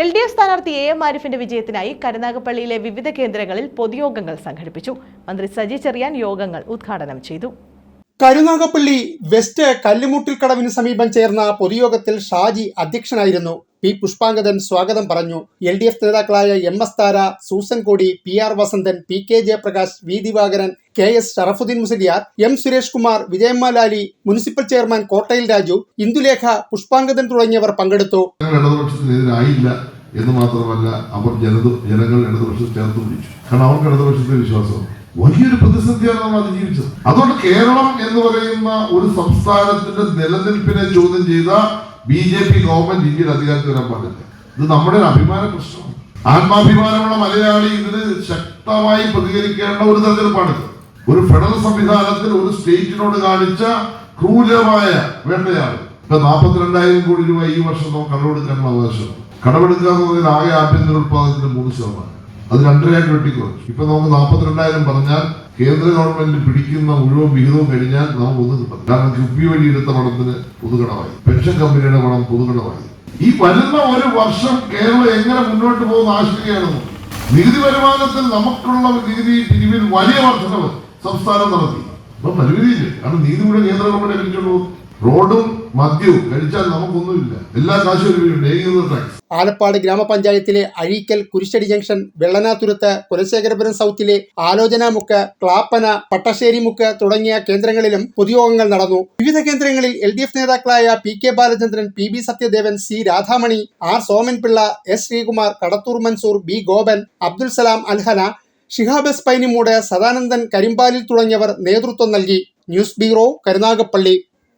L D F സ്ഥാനാർത്ഥി A M ആരിഫിന്റെ വിജയത്തിനായി കരുനാഗപ്പള്ളിയിലെ വിവിധ കേന്ദ്രങ്ങളിൽ പൊതുയോഗങ്ങൾ സംഘടിപ്പിച്ചു. മന്ത്രി സജി ചെറിയാൻ യോഗങ്ങൾ ഉദ്ഘാടനം ചെയ്തു. കരുനാഗപ്പള്ളി വെസ്റ്റ് കല്ലുമുട്ടിൽ കടവിന് സമീപം ചേർന്ന പൊതുയോഗത്തിൽ ഷാജി അധ്യക്ഷനായിരുന്നു. പി പുഷ്പാങ്കദൻ സ്വാഗതം പറഞ്ഞു. എൽ ഡി എഫ് നേതാക്കളായ M S Thara Susankodi P R Vasanthan P K Jayaprakash V Divakaran K S Sharafudheen Musaliyar M Suresh Kumar Vijayamma Lali municipal chairman Kottayil Raju Indulekha Pushpangadan തുടങ്ങിയവർ പങ്കെടുത്തു. എന്ന് മാത്രമല്ല അവർ ജനത ജനങ്ങൾ ഇടതുപക്ഷത്തെ ചേർത്ത് പിടിച്ചു കാരണം അവർക്ക് ഇടതുപക്ഷത്തെ വിശ്വാസം വലിയൊരു പ്രതിസന്ധിയാണ് നമ്മൾ അതിജീവിച്ചത് അതുകൊണ്ട് കേരളം എന്ന് പറയുന്ന ഒരു സംസ്ഥാനത്തിന്റെ നിലനിൽപ്പിനെ ചോദ്യം ചെയ്ത ബി ജെ പി ഗവൺമെന്റ് ഇന്ത്യയിൽ അധികാരത്തിൽ വരാൻ പാടില്ല. ഇത് നമ്മുടെ ഒരു അഭിമാന പ്രശ്നമാണ്. ആത്മാഭിമാനമുള്ള മലയാളി ഇതിന് ശക്തമായി പ്രതികരിക്കേണ്ട ഒരു തെരഞ്ഞെടുപ്പാണിത്. ഒരു ഫെഡറൽ സംവിധാനത്തിൽ ഒരു സ്റ്റേറ്റിനോട് കാണിച്ച ക്രൂരമായ വേണ്ടയാണ് ഇപ്പൊ നാൽപ്പത്തിരണ്ടായിരം കോടി രൂപ ഈ വർഷം നമുക്ക് കടമെടുക്കാനുള്ള അവകാശം. കടമെടുക്കുക പറഞ്ഞാൽ ആകെ ആഭ്യന്തര ഉത്പാദനത്തിന് മൂന്ന് ശതമാനം. അത് രണ്ടരയായിട്ട് വെട്ടിക്കുറച്ചു. ഇപ്പൊ നമുക്ക് നാൽപ്പത്തിരണ്ടായിരം പറഞ്ഞാൽ കേന്ദ്ര ഗവൺമെന്റ് പിടിക്കുന്ന മുഴുവൻ വിഹിതവും കഴിഞ്ഞാൽ നമുക്ക് ഒന്ന് കിട്ടും. കാരണം കിഫ്ബി വഴി എടുത്ത പണത്തിന് പൊതുകടമായി. പെൻഷൻ കമ്പനിയുടെ പണം പൊതുകടമായി. ഈ വരുന്ന ഒരു വർഷം കേരളം എങ്ങനെ മുന്നോട്ട് പോകുന്ന ആശങ്കയാണ് നികുതി വരുമാനത്തിൽ നമുക്കുള്ള നികുതി പിരിവിൽ വലിയ വർധനവ്. സംസ്ഥാനം നടത്തി. അപ്പൊ പരിമിതിയില്ല. കാരണം നീതി മുഴുവൻ കേന്ദ്ര ഗവൺമെന്റ് കഴിച്ചുള്ളൂ റോഡും മദ്യവും കഴിച്ചാൽ നമുക്കൊന്നുമില്ല. എല്ലാ കാശും ആലപ്പാട് ഗ്രാമപഞ്ചായത്തിലെ അഴീക്കൽ കുരിശടി ജംഗ്ഷൻ വെള്ളനാതുരത്ത് കുലശേഖരപുരം സൗത്തിലെ ആലോചനാമുക്ക് ക്ലാപ്പന പട്ടശ്ശേരിമുക്ക് തുടങ്ങിയ കേന്ദ്രങ്ങളിലും പൊതുയോഗങ്ങൾ നടന്നു. വിവിധ കേന്ദ്രങ്ങളിൽ എൽ ഡി എഫ് നേതാക്കളായ P K Balachandran P B Sathyadevan C Radhamani R Somanpillai S Sreekumar Kadathoor Mansoor B Gopan Abdul Salam Alhana Shihab Painimoodu Sadanandan Karimpalil തുടങ്ങിയവർ നേതൃത്വം നൽകി. News bureau Karunagappally.